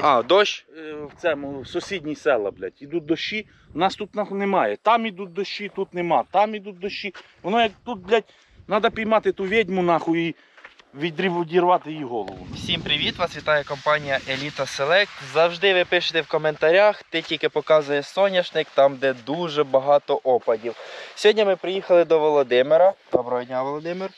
блядь, А, дощ? е, в цьому в сусідній села, блядь, ідуть дощі. У нас тут нахуй немає. Там ідуть дощі, тут нема. Там ідуть дощі. Воно як тут, блядь, треба піймати ту відьму нахуй і відірвати її голову. Всім привіт! Вас вітає компанія Elita Select. Завжди ви пишете в коментарях, ти тільки показує соняшник, там де дуже багато опадів. Сьогодні ми приїхали до Володимира. Доброго дня, Володимир.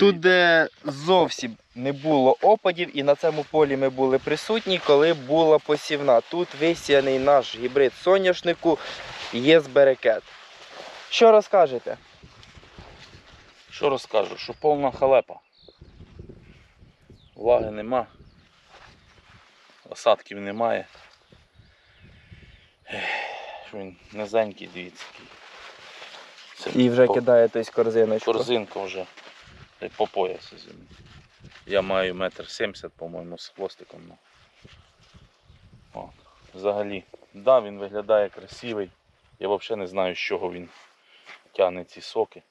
Тут, де зовсім не було опадів, і на цьому полі ми були присутні, коли була посівна. Тут висіяний наш гібрид соняшнику є берекет. Що розкажете? Що розкажу? Що повна халепа. Влаги нема. Осадків немає. Що Він низенький, дивіться. Це І вже по- кидає тось корзиночку. Корзинка вже по поясу землі. Я маю метр сімдесят, по-моєму, з хвостиком. ну. Взагалі, да, він виглядає красивий. Я взагалі не знаю, з чого він тягне ці соки.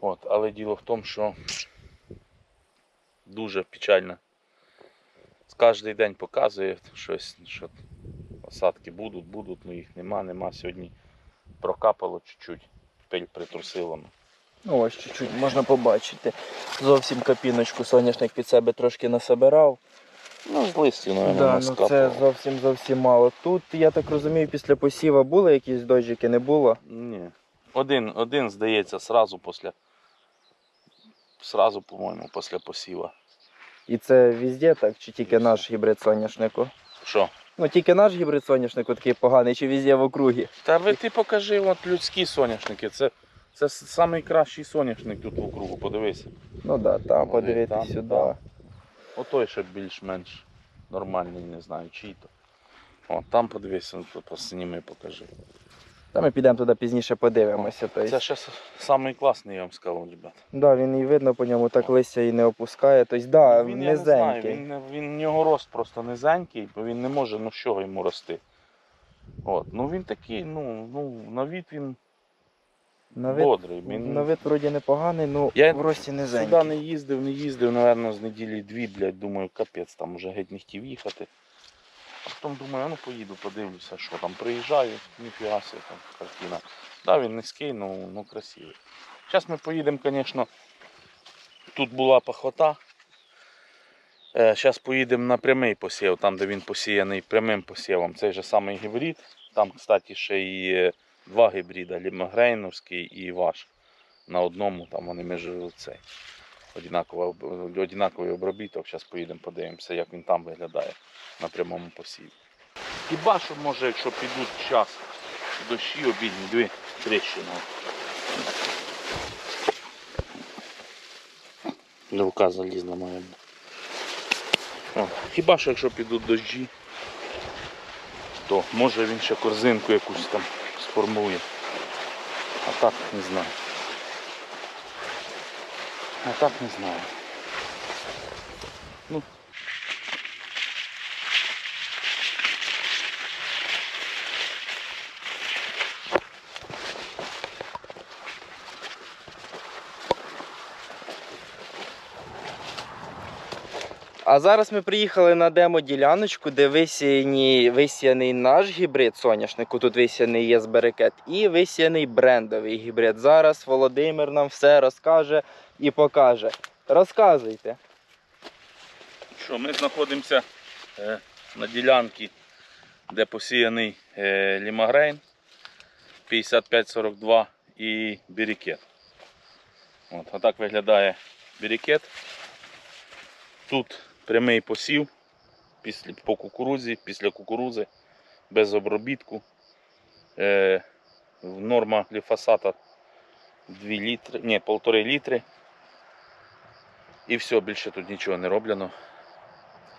От, але діло в тому, що дуже печально. Кожен день показує щось, що осадки будуть, будуть, ну їх нема, нема. Сьогодні прокапало чуть-чуть, пиль притрусило. Ну. Ось чуть-чуть можна побачити. Зовсім капіночку соняшник під себе трошки насобирав. Ну, з листю, мабуть, Да, ну це зовсім зовсім мало. Тут, я так розумію, після посіва були якісь дощики, не було. Ні. Один, один, здається, сразу після. Сразу, по-моєму, після посіва. І це везде так, чи тільки наш гібрид соняшнику? Що? Ну тільки наш гібрид соняшнику такий поганий, чи везде в округі. Та ви ти покажи от людські соняшники. Це, це найкращий соняшник тут в округу, подивися. Ну да, там там, сюди. там. Отой ще більш-менш нормальний, не знаю, чий то. О, там подивися, ну, посніми, покажи. Та ми підемо туди пізніше подивимося. Тобто. Це ще самий класний, я вам сказав, ребят. Да, він і видно по ньому так листя і не опускає. Тобто, да, він, я не знаю, низенький. він, він, нього рост просто низенький, бо він не може, ну з чого йому рости. От. Ну він такий, ну, ну на від він На вид, бодрий. Він, на вид вроді непоганий, ну Я в рості низенький. Сюди не їздив, не їздив, напевно, з неділі дві, блядь, думаю, капець, там вже геть не хотів їхати. А потім думаю, а ну поїду, подивлюся, що там приїжджаю, ніфіга себе там картина. Да, він низький, ну, ну красивий. Зараз ми поїдемо, звісно, тут була пахота. Зараз поїдемо на прямий посів, там де він посіяний прямим посівом. Цей же самий гібрид. Там, кстати, ще і е, два гібрида, лімогрейновський і ваш. На одному там вони між цей. Одинаково, об- одинаковий обробіток. Зараз поїдемо подивимося, як він там виглядає на прямому посіві. Хіба що може, якщо підуть час дощі обідні, дві тріщини. Рука залізла моя. О, хіба що якщо підуть дощі, то може він ще корзинку якусь там сформує. А так не знаю. А так не знаю. А зараз ми приїхали на демо-діляночку, де висіяні, висіяний наш гібрид соняшнику, тут висіяний є берекет, і висіяний брендовий гібрид. Зараз Володимир нам все розкаже і покаже. Розказуйте. Що, ми знаходимося е, на ділянці, де посіяний е, лімагрейн 5542 і бірікет. От, а так виглядає бірікет. Тут прямий посів після, по кукурудзі, після кукурудзи, без обробітку. Е, норма гліфосата 2 літри, ні, 1,5 літри. І все, більше тут нічого не роблено.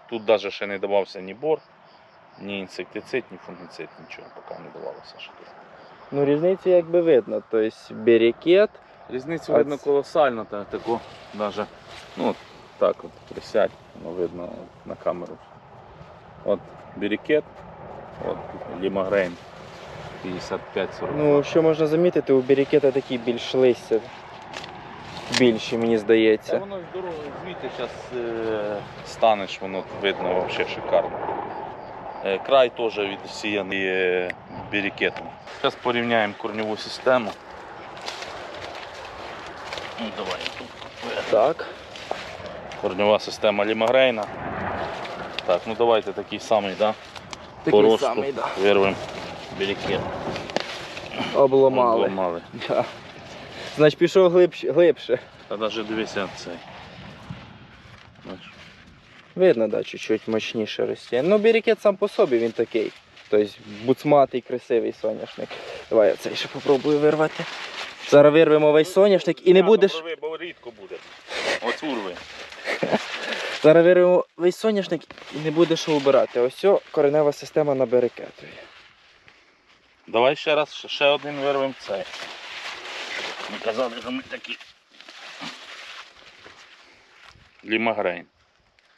Тут навіть ще не давався ні бор, ні інсектицид, ні фунгіцид, нічого поки не давалося ще тут. Ну, різницю якби видно. Тобто берекет. Різницю видно колосально, та тако даже, ну так от присядь, воно видно на камеру. От бірікет, от лімагрейн 55 40. Ну, що можна замітити, у берекета такий більш листя. більші, мені здається. воно ж дорого, звідти зараз е, станеш, воно видно взагалі шикарно. Е, край теж відсіяний е, берікетом. Зараз порівняємо корньову систему. Ну, давай тут. Так. Корньова система лімагрейна. Так, ну давайте такий самий, да? Такий По росту самий, да. вирвемо берікет. Обламали. Обламали. Да. Значить пішов глибше. глибше. Та навіть дивися цей. Бачиш? Видно, да, чуть-чуть мощніше росте. Ну, берекет сам по собі він такий. Тобто буцматий, красивий соняшник. Давай я цей ще попробую вирвати. Зараз вирвемо весь соняшник і не будеш. попробуй, Бо рідко буде. Оцю урви. Зараз вирвемо весь соняшник і не буде що убирати. Ось коренева система на берекетові. Давай ще раз, ще- ще один вирвемо цей. Ми казали, що ми такі. Лімагрейн.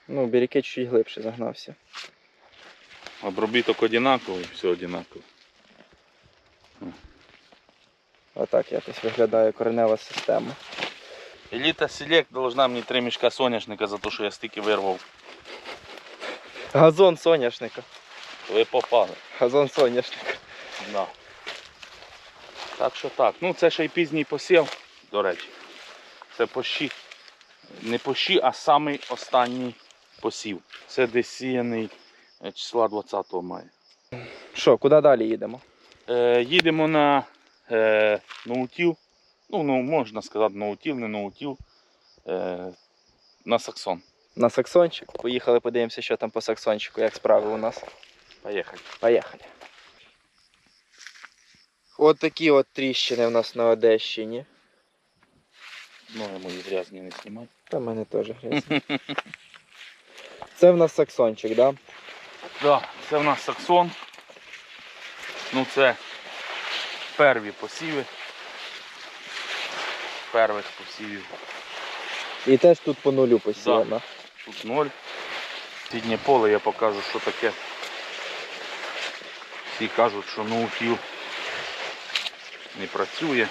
Ну, берекет чуть глибше загнався. Обробіток одинаковий, все одинаково. Отак якось виглядає коренева система. Еліта Селект должна мені три мішка соняшника за те, що я стільки вирвав. Газон соняшника. Ви попали. Газон соняшника. Да. Так що так. Ну це ще й пізній посів, до речі. Це пощі. Не пощі, а самий останній посів. Це десь сіяний е, числа 20 мая. Що, куди далі їдемо? Е, їдемо на е, ноутіл. Ну, ну, можна сказати, ноутіл, не ноутіл. Е, на Саксон. На Саксончик. Поїхали, подивимося, що там по Саксончику, як справи у нас. Поїхали. Поїхали. От такі от тріщини у нас на Одещині. Ноги мої грязні не знімай. Та в мене теж грязно. Це в нас Саксончик, да? Да, це в нас Саксон. Ну це перві посіви. Первих посівів. І теж тут по нулю посіяно. Тут ноль. Сіднє поле я покажу, що таке. Всі кажуть, що ноутіл не працює.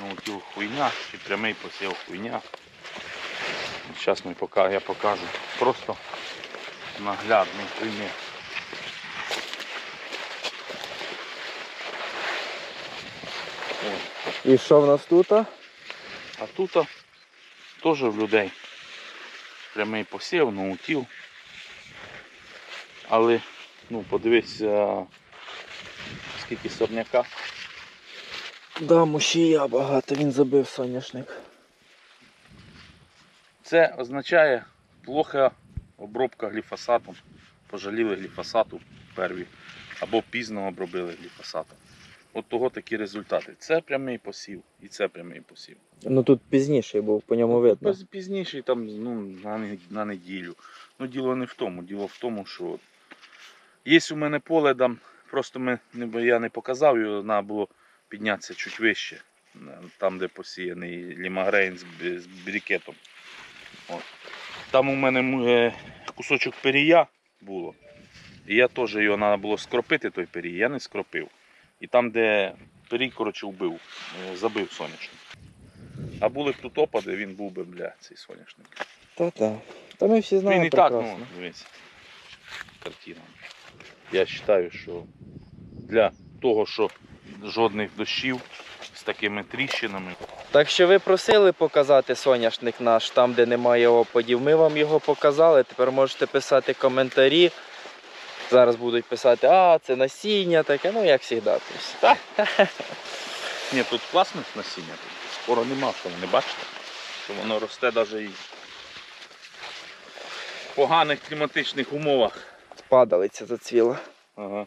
Ноутіл хуйня, чи прямий посів хуйня. Зараз ми пока, я покажу. Просто наглядний примір. І що в нас тут? А тут теж в людей прямий посів, наутіл. Але, ну, подивися, скільки сорняка. Да, мушія багато, він забив соняшник. Це означає плоха обробка гліфосатом. Пожаліли гліфосату перві. Або пізно обробили гліфосатом. От того такі результати. Це прямий посів і це прямий посів. Ну тут пізніший був, по ньому видно. Піз- Пізніше там ну, на, на неділю. Ну, діло не в тому. Діло в тому, що є у мене поле там, просто ми, я не показав його, треба було піднятися чуть вище, там, де посіяний лімагрейн з, з брікетом. От. Там у мене е, кусочок перія було. І я теж його треба було скропити, той перій, я не скропив. І там, де перій, коротше, вбив, е, забив соняшник. А були б тут опади, він був би, бля, цей соняшник. Та-та. Та ми всі знаємо він і так, ну, дивись. Картина. Я вважаю, що для того, що жодних дощів з такими тріщинами. Так що ви просили показати соняшник наш там, де немає опадів. Ми вам його показали. Тепер можете писати коментарі. Зараз будуть писати, а, це насіння таке, ну як завжди. тобто. Ні, тут класне насіння. Тут скоро нема, що ви не бачите. Що воно росте навіть і в поганих кліматичних умовах. Падалиця зацвіла. Ага.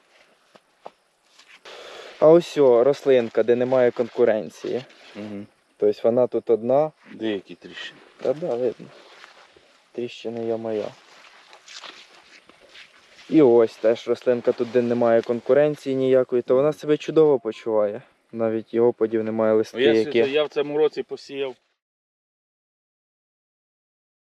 А ось о, рослинка, де немає конкуренції. Угу. Тобто вона тут одна. Деякі тріщини. Та да, видно. Тріщини я моя. І ось теж рослинка тут, де немає конкуренції ніякої, то вона себе чудово почуває. Навіть його подів немає листи. Ну, я, які. я в цьому році посіяв